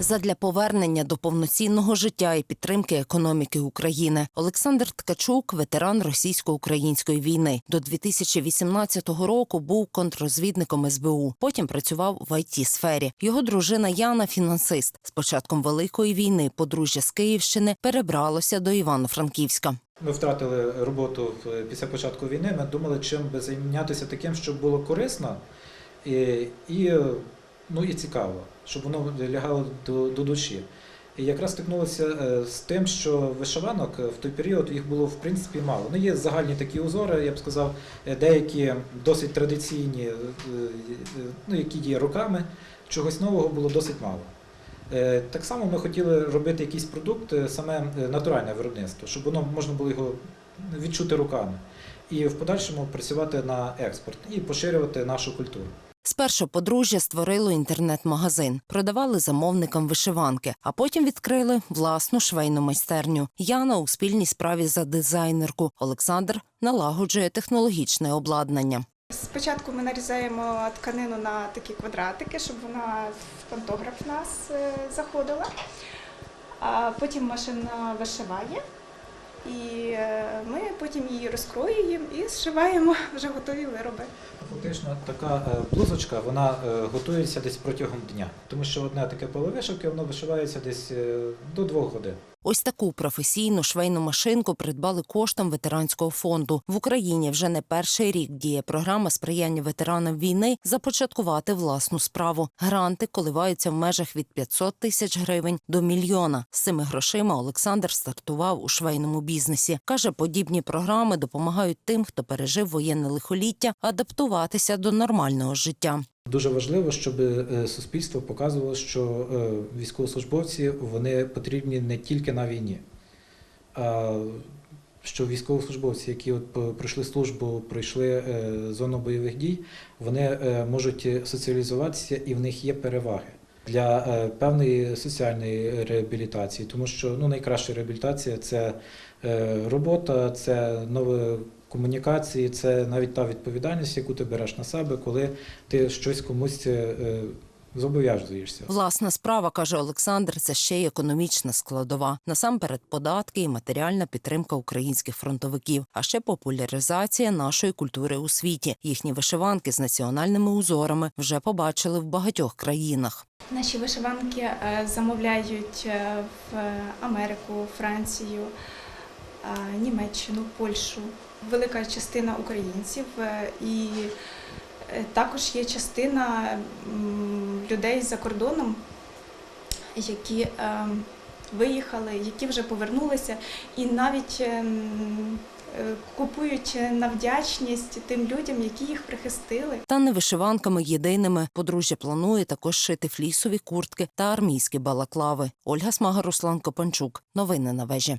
задля повернення до повноцінного життя і підтримки економіки України. Олександр Ткачук, ветеран російсько-української війни, до 2018 року був контррозвідником СБУ. Потім працював в it сфері. Його дружина Яна фінансист. З початком великої війни подружжя з Київщини перебралося до Івано-Франківська. Ми втратили роботу після початку війни. Ми думали, чим би зайнятися таким, щоб було корисно і, ну, і цікаво, щоб воно лягало до, до душі. І якраз стикнулося е, з тим, що вишиванок е, в той період їх було в принципі мало. Ну, є загальні такі узори, я б сказав, е, деякі досить традиційні, ну, які є роками, чогось нового було досить мало. Так само ми хотіли робити якийсь продукт, саме натуральне виробництво, щоб воно можна було його відчути руками. І в подальшому працювати на експорт і поширювати нашу культуру. Спершу подружжя створило інтернет-магазин, продавали замовникам вишиванки, а потім відкрили власну швейну майстерню. Яна у спільній справі за дизайнерку. Олександр налагоджує технологічне обладнання. Спочатку ми нарізаємо тканину на такі квадратики, щоб вона в пантограф нас е, заходила. А потім машина вишиває, і е, потім її розкроюємо і зшиваємо вже готові вироби. Фактично, така е, блузочка вона е, готується десь протягом дня, тому що одне таке поле вишивки воно вишивається десь е, до двох годин. Ось таку професійну швейну машинку придбали коштом ветеранського фонду. В Україні вже не перший рік діє програма сприяння ветеранам війни започаткувати власну справу. Гранти коливаються в межах від 500 тисяч гривень до мільйона. З цими грошима Олександр стартував у швейному бізнесі. каже, подібні програми допомагають тим, хто пережив воєнне лихоліття, адаптуватися до нормального життя. Дуже важливо, щоб е, суспільство показувало, що е, військовослужбовці вони потрібні не тільки на війні, а що військовослужбовці, які от пройшли службу, пройшли е, зону бойових дій, вони можуть соціалізуватися і в них є переваги. Для певної соціальної реабілітації, тому що ну, найкраща реабілітація це робота, це нові комунікації, це навіть та відповідальність, яку ти береш на себе, коли ти щось комусь е, зобов'язуєшся. Власна справа, каже Олександр, це ще й економічна складова. Насамперед, податки і матеріальна підтримка українських фронтовиків, а ще популяризація нашої культури у світі. Їхні вишиванки з національними узорами вже побачили в багатьох країнах. Наші вишиванки е, замовляють е, в Америку, Францію, е, Німеччину, Польщу. Велика частина українців е, і е, також є частина людей за кордоном, які е, виїхали, які вже повернулися, і навіть купують на вдячність тим людям, які їх прихистили. Та не вишиванками єдиними подружжя планує також шити флісові куртки та армійські балаклави. Ольга Смага, Руслан Копанчук. Новини на вежі.